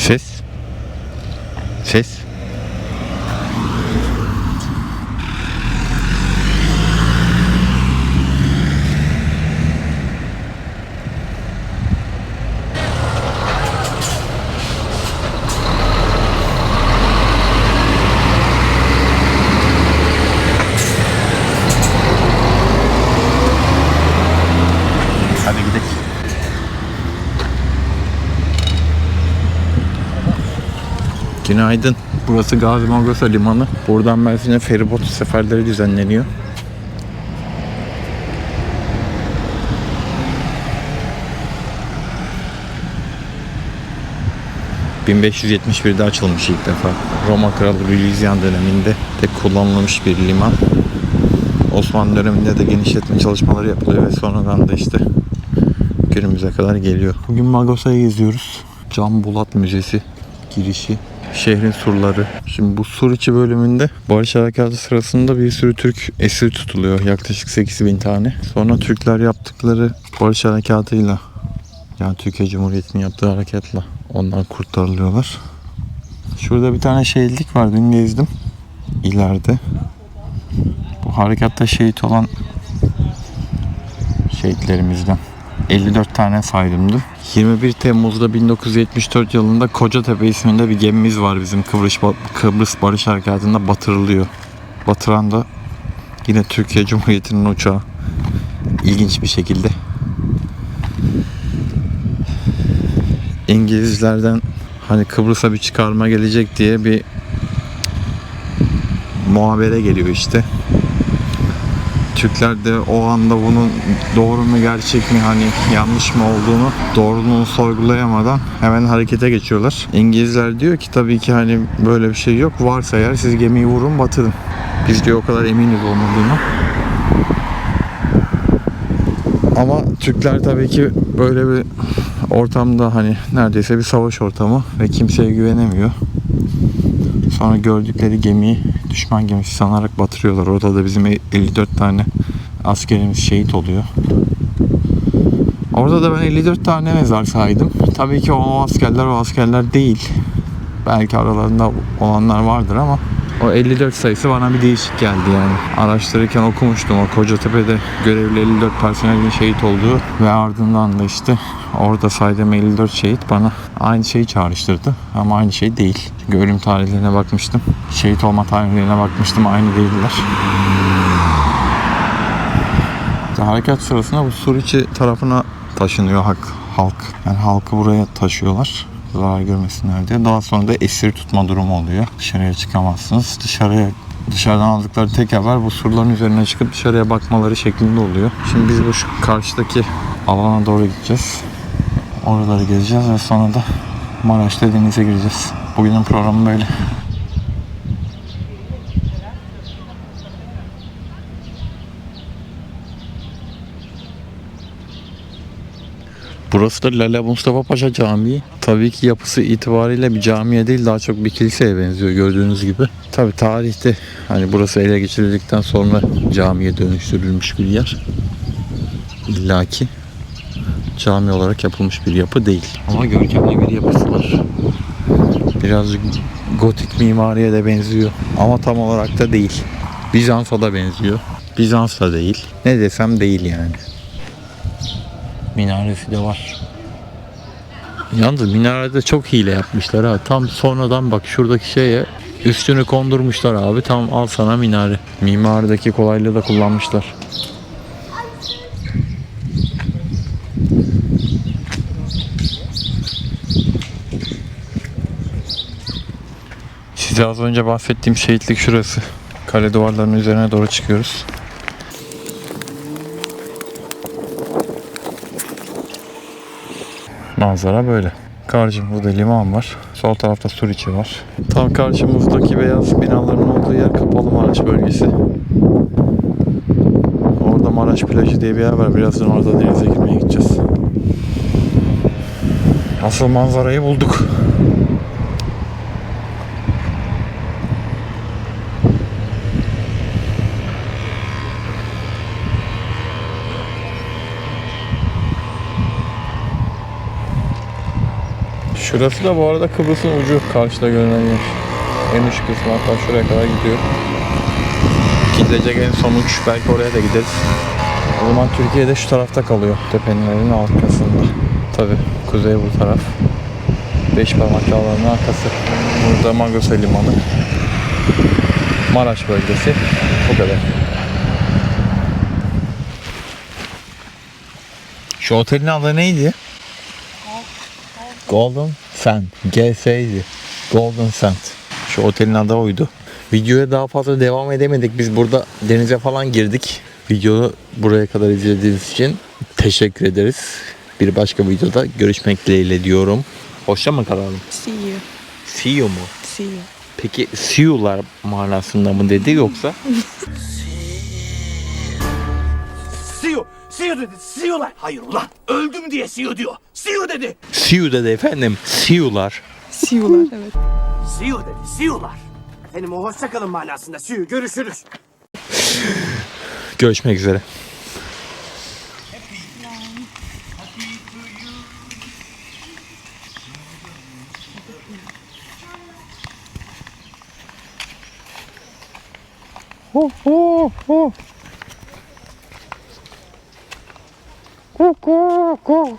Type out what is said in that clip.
শেষ শেষ Günaydın. Burası Gazi Magosa Limanı. Buradan Mersin'e feribot seferleri düzenleniyor. ...1571'de açılmış ilk defa. Roma Kralı Louisiana döneminde de kullanılmış bir liman. Osmanlı döneminde de genişletme çalışmaları yapılıyor ve sonradan da işte günümüze kadar geliyor. Bugün Magosa'yı geziyoruz. Can Bulat Müzesi girişi. Şehrin surları. Şimdi bu sur içi bölümünde Barış Harekatı sırasında bir sürü Türk esir tutuluyor. Yaklaşık 8000 tane. Sonra Türkler yaptıkları Barış Harekatı'yla yani Türkiye Cumhuriyeti'nin yaptığı harekatla ondan kurtarılıyorlar. Şurada bir tane şehitlik var. Dün gezdim. İleride. Bu harekatta şehit olan şehitlerimizden. 54 tane saydım dün. 21 Temmuz'da 1974 yılında Kocatepe isminde bir gemimiz var bizim Kıbrıs, Kıbrıs Barış Harekatı'nda batırılıyor. Batıran da yine Türkiye Cumhuriyeti'nin uçağı. İlginç bir şekilde. İngilizlerden hani Kıbrıs'a bir çıkarma gelecek diye bir muhabere geliyor işte. Türkler de o anda bunun doğru mu gerçek mi hani yanlış mı olduğunu doğruluğunu sorgulayamadan hemen harekete geçiyorlar. İngilizler diyor ki tabii ki hani böyle bir şey yok. Varsa eğer siz gemiyi vurun batırın. Biz diyor o kadar eminiz olmadığını. Ama Türkler tabii ki böyle bir ortamda hani neredeyse bir savaş ortamı ve kimseye güvenemiyor. Sonra gördükleri gemiyi düşman gemisi sanarak batırıyorlar. Orada da bizim 54 tane askerimiz şehit oluyor. Orada da ben 54 tane mezar saydım. Tabii ki o askerler o askerler değil. Belki aralarında olanlar vardır ama o 54 sayısı bana bir değişik geldi yani. Araştırırken okumuştum o Kocatepe'de görevli 54 personelin şehit olduğu ve ardından da işte orada saydığım 54 şehit bana aynı şeyi çağrıştırdı. Ama aynı şey değil. Çünkü ölüm tarihlerine bakmıştım. Şehit olma tarihlerine bakmıştım aynı değiller. Harekat sırasında bu Suriçi tarafına taşınıyor halk. halk. Yani halkı buraya taşıyorlar zarar görmesinler diye. Daha sonra da esir tutma durumu oluyor. Dışarıya çıkamazsınız. Dışarıya dışarıdan aldıkları tek haber bu surların üzerine çıkıp dışarıya bakmaları şeklinde oluyor. Şimdi biz bu karşıdaki alana doğru gideceğiz. Oraları gezeceğiz ve sonra da Maraş'ta denize gireceğiz. Bugünün programı böyle. Burası da Lale Mustafa Paşa Camii. Tabii ki yapısı itibariyle bir camiye değil daha çok bir kiliseye benziyor gördüğünüz gibi. Tabii tarihte hani burası ele geçirildikten sonra camiye dönüştürülmüş bir yer. İlla ki cami olarak yapılmış bir yapı değil. Ama görkemli bir yapısı var. Birazcık gotik mimariye de benziyor. Ama tam olarak da değil. Bizans'a da benziyor. Bizans da değil. Ne desem değil yani minaresi de var. Yalnız minarede çok hile yapmışlar ha. Tam sonradan bak şuradaki şeye üstünü kondurmuşlar abi. Tam al sana minare. Mimarideki kolaylığı da kullanmışlar. Size az önce bahsettiğim şehitlik şurası. Kale duvarlarının üzerine doğru çıkıyoruz. Manzara böyle. Karşımızda liman var. Sol tarafta Suriçi var. Tam karşımızdaki beyaz binaların olduğu yer Kapalı Maraş bölgesi. Orada Maraş plajı diye bir yer var. Birazdan orada denize girmeye gideceğiz. Asıl manzarayı bulduk. Şurası da bu arada Kıbrıs'ın ucu karşıda görünen yer. En uç kısmı hatta şuraya kadar gidiyor. Gidilecek en son uç belki oraya da gideriz. O zaman Türkiye'de şu tarafta kalıyor. Tepenin arkasında. Tabi kuzey bu taraf. Beş parmak dağlarının arkası. Burada Magosa Limanı. Maraş bölgesi. O kadar. Şu otelin adı neydi? Golden Sand. GS'ydi. Golden Sand. Şu otelin adı oydu. Videoya daha fazla devam edemedik. Biz burada denize falan girdik. Videoyu buraya kadar izlediğiniz için teşekkür ederiz. Bir başka videoda görüşmek dileğiyle diyorum. Hoşça mı kalalım? See you. See you mu? See you. Peki see you'lar manasında mı dedi yoksa? See you dedi. You'lar. Hayır ulan. Öldüm diye you diyor. You dedi. You dedi efendim. See you'lar evet. You dedi. See you'lar. Efendim o hoşçakalın manasında. You. Görüşürüz. Görüşmek üzere. Ho ho ho. ку-ку-ку.